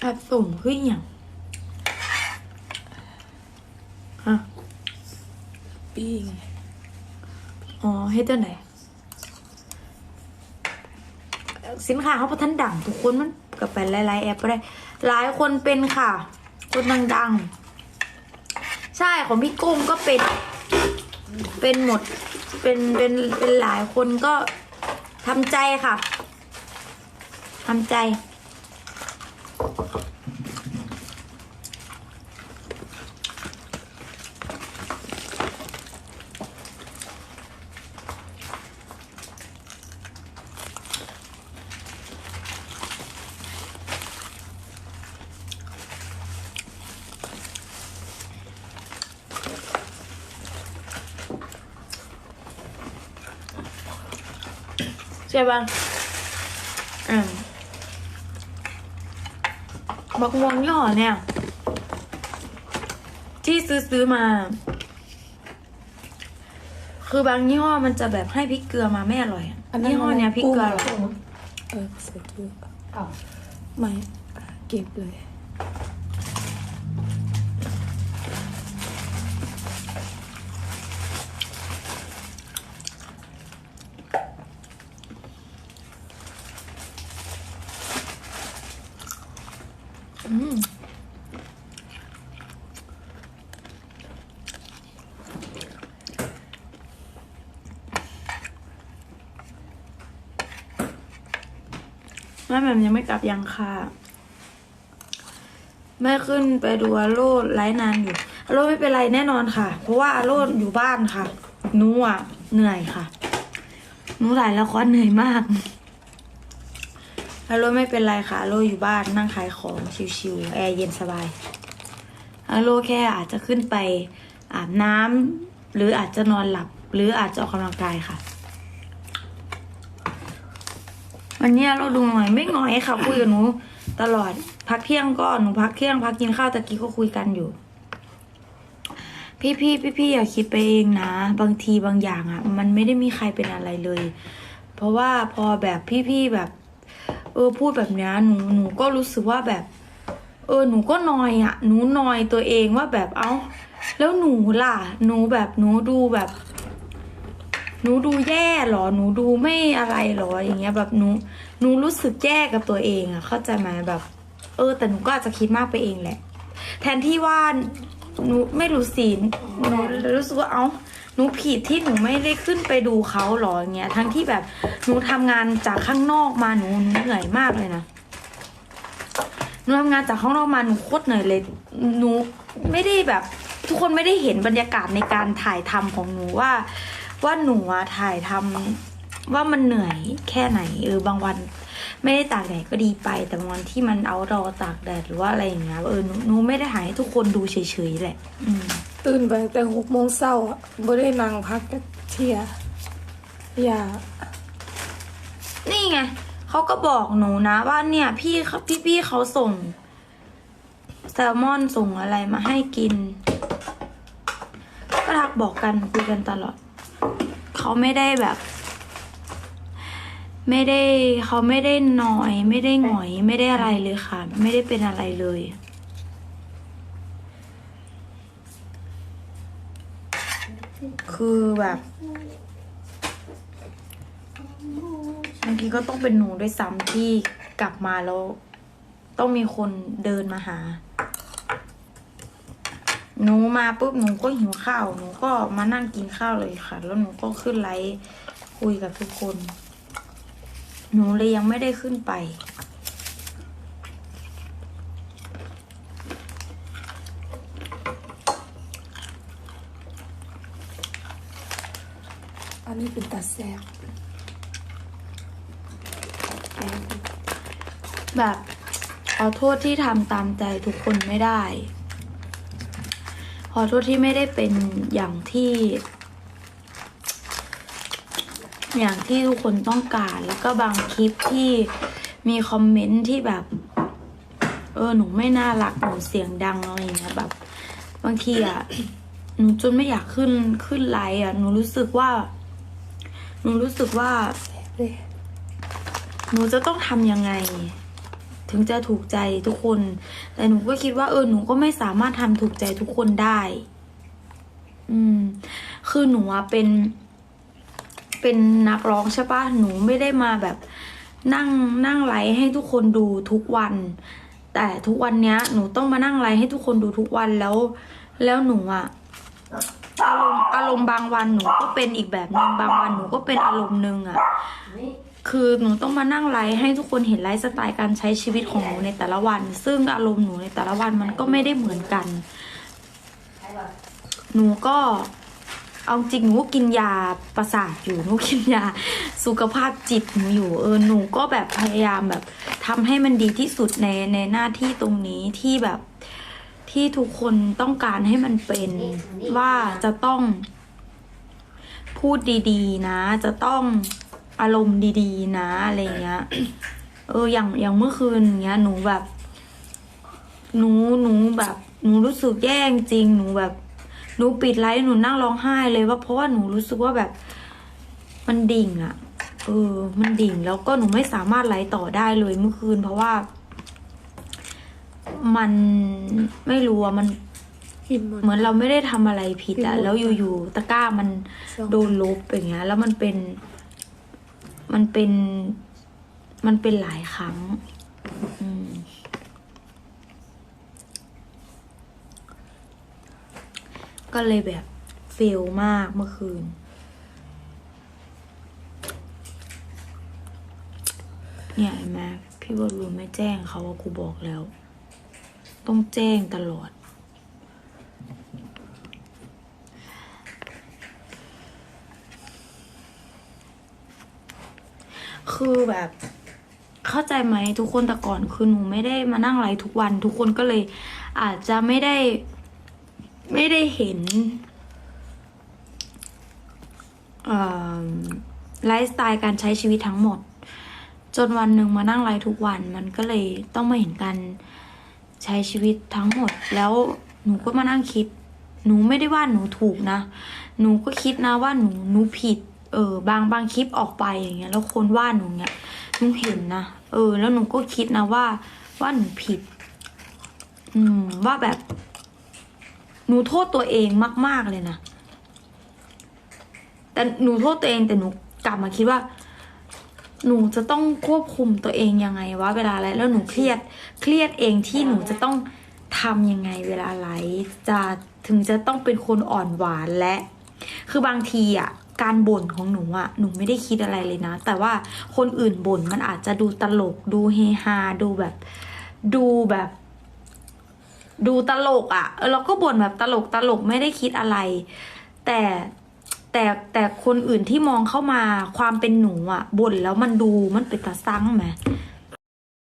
แอบสุ่มคืออย่างฮะปีไงอ๋อเฮ็ดจังไหนสินค้าเขาพัฒนดังทุกคนมันก็ไปหลายๆแอปก็ได้ หลายคนเป็นค่ะ คนดังๆ ใช่ของพี่กุ้งก็เป็น เป็นหมด เป็น เป็น เป็นหลายคนก็ทำใจค่ะทำใจ ช่ปะอืมบักม่วงยี่ห้อเนี่ย ที่ซื้อซื้อมา คือบางยี่ห้อมันจะแบบให้พริกเกลือมาไม่อร่อยอะยี่ห้อเนี้ยพริกเกลืออร่อยเออใส่เกลืออ้าวไม่เก็บเลย แม่แหม่ยังไม่กลับยังค่ะ แม่ขึ้นไปดูอาโรดไลฟ์นานอยู่อาโรดไม่เป็นไรแน่นอนค่ะ เพราะว่าอาโรดอยู่บ้านค่ะหนูอะเหนื่อยค่ะหนูถ่ายละครเหนื่อยมาก อาโรดไม่เป็นไรค่ะอาโรดอยู่บ้านนั่งขายของชิวๆแอร์เย็นสบายอาโรดแค่อาจจะขึ้นไปอาบน้ำหรืออาจจะนอนหลับ หรืออาจจะออกกำลังกายค่ะ วันนี้เราดูหน่อยไม่หน่อยค่ะคุยกับหนูตลอดพักเที่ยงก็หนูพักเที่ยง พักกินข้าวตะกี้ก็คุยกันอยู่ พี่พี่พี่พี่อย่าคิดไปเองนะ บางทีบางอย่างอะ่ะ มันไม่ได้มีใครเป็นอะไรเลย เพราะว่าพอแบบพี่พี่แบบ ออพูดแบบนี้หนูหนูก็รู้สึกว่าแบบ เออหนูก็นอยอะ่ะ หนูนอยตัวเองว่าแบบเอ้า แล้วหนูล่ะ หนูแบบหนูดูแบบ หนูดูแย่หรอ หนูดูไม่อะไรหรออย่างเงี้ย แบบหนูหนูรู้สึกแย่กับตัวเองอะเข้าใจไหมแบบ เออ แต่หนูก็อาจจะคิดมากไปเองแหละ แทนที่ว่าหนูไม่รู้สิหนูรู้สึกว่าเอ้า นูผิดที่หนูไม่ได้ขึ้นไปดูเขาหรออย่างเงี้ยทั้งที่แบบหนูทำงานจากข้างนอกมาหนูหนูเหนื่อยมากเลยนะหนูทำงานจากข้างนอกมาหนูโคตรเหนื่อยเลยหนูไม่ได้แบบ ทุกคนไม่ได้เห็นบรรยากาศในการถ่ายทำของหนูว่า ว่าหนูอะถ่ายทำว่ามันเหนื่อยแค่ไหนเออบางวันไม่ได้ตากแดดก็ดีไป แต่บางวันที่มันเอารอตากแดดหรือว่าอะไรอย่างเงี้ยเออหนูหนูไม่ได้ถ่ายให้ทุกคนดูเฉยๆแหละ อืม ตื่นไปแต่หกโมงเช้าอะบ่ได้นั่งพักจักเที่ยอย่า นี่ไง เขาก็บอกหนูนะว่าเนี่ย พี่เขาพี่พี่เขาส่ง แซลมอนส่งอะไรมาให้กิน ก็ทักบอกกันคุยกันตลอด เขาไม่ได้แบบ ไม่ได้เขาไม่ได้หน่อย ไม่ได้หงอย ไม่ได้อะไรเลยค่ะ ไม่ได้เป็นอะไรเลย คือแบบบางทีก็ต้องเป็นหนูด้วยซ้ำที่กลับมาแล้ว ต้องมีคนเดินมาหา หนูมาปุ๊บหนูก็หิวข้าว หนูก็มานั่งกินข้าวเลยค่ะ แล้วหนูก็ขึ้นไลฟ์คุยกับทุกคน หนูเลยยังไม่ได้ขึ้นไป อันนี้เป็นตาแซ่บแกแบบขอโทษที่ทำตามใจทุกคนไม่ได้ ขอโทษที่ไม่ได้เป็นอย่างที่ อย่างที่ทุกคนต้องการ แล้วก็บางคลิปที่มีคอมเมนต์ที่แบบ เออหนูไม่น่ารักหนูเสียงดังอะไรอย่างเงี้ยแบบ บางทีอะหนูจนไม่อยากขึ้นขึ้นไลฟ์อะหนูรู้สึกว่า หนูรู้สึกว่าหนูจะต้องทำยังไง ถึงจะถูกใจทุกคน แต่หนูก็คิดว่าเออหนูก็ไม่สามารถทำถูกใจทุกคนได้ อืม คือหนูอะเป็น เป็นนักร้องใช่ปะหนูไม่ได้มาแบบ นั่งนั่งไลฟ์ให้ทุกคนดูทุกวัน แต่ทุกวันเนี้ย หนูต้องมานั่งไลฟ์ให้ทุกคนดูทุกวันแล้ว แล้วหนูอะ อารมณ์อารมณ์บางวันหนูก็เป็นอีกแบบหนึ่งบางวันหนูก็เป็นอารมณ์หนึ่งอะคือหนูต้องมานั่งไลฟ์ให้ทุกคนเห็นไลฟ์สไตล์การใช้ชีวิตของหนูในแต่ละวัน ซึ่งอารมณ์หนูในแต่ละวันมันก็ไม่ได้เหมือนกัน หนูก็เอาจริงหนูก็กินยาประสาทอยู่หนูกินยาสุขภาพจิตหนูอยู่เออหนูก็แบบพยายามแบบทำให้มันดีที่สุดในในหน้าที่ตรงนี้ที่แบบ ที่ทุกคนต้องการให้มันเป็นว่าจะต้องพูดดีๆ นะ จะต้องอารมณ์ดีๆ นะอะไรเงี้ย เอออย่างอย่างเมื่อคืนเงี้ย หนูแบบ หนูหนูแบบหนูรู้สึกแย่จริง หนูแบบหนูปิดไลฟ์หนูนั่งร้องไห้เลยว่าเพราะว่าหนูรู้สึกว่าแบบมันดิ่งอะเออ มันดิ่งแล้วก็หนูไม่สามารถไลฟ์ต่อได้เลยเมื่อคืนเพราะว่า มันไม่รู้อะมันอิ่มหมดเหมือนเราไม่ได้ทำอะไรผิดอะผิดหมดแล้วอยู่ๆตะกร้ามันสองโดนลบอย่างเงี้ย แล้วมันเป็น มันเป็น มันเป็นหลายครั้ง อืมก็เลยแบบเฟลมากเมื่อคืน เนี่ยเห็นไหมพี่บอลลูนไม่แจ้งเขาว่ากูบอกแล้ว ต้องแจ้งตลอด คือแบบเข้าใจไหมทุกคนแต่ก่อนคือหนูไม่ได้มานั่งไลฟ์ทุกวัน ทุกคนก็เลย อาจจะไม่ได้ ไม่ได้เห็นไลฟ์สไตล์การใช้ชีวิตทั้งหมด จนวันหนึ่งมานั่งไลฟ์ทุกวันมันก็เลยต้องมาเห็นการ ใช้ชีวิตทั้งหมด แล้วหนูก็มานั่งคิด หนูไม่ได้ว่าหนูถูกนะ หนูก็คิดนะว่าหนูหนูผิด เออ บางบางคลิปออกไปอย่างเงี้ย แล้วคนว่าหนูเงี้ยหนูเห็นนะเออ แล้วหนูก็คิดนะว่า ว่าหนูผิด อืม ว่าแบบ หนูโทษตัวเองมาก ๆเลยนะแต่หนูโทษตัวเองแต่หนูกลับมาคิดว่า หนูจะต้องควบคุมตัวเองยังไงวะเวลาอะไรแล้วหนูเครียดเครียดเองที่หนูจะต้องทำยังไงเวลาไลฟ์จะถึงจะต้องเป็นคนอ่อนหวานและ คือบางทีอะการบ่นของหนูอะหนูไม่ได้คิดอะไรเลยนะ แต่ว่าคนอื่นบ่นมันอาจจะดูตลก ดูเฮฮา ดูแบบ ดูแบบ ดูตลกอะ่ะเราก็บ่นแบบตลกตลกไม่ได้คิดอะไร แต่ แต่แต่คนอื่นที่มองเข้ามาความเป็นหนูอะ่ะบ่นแล้วมันดูมันเป็นตาซังไหม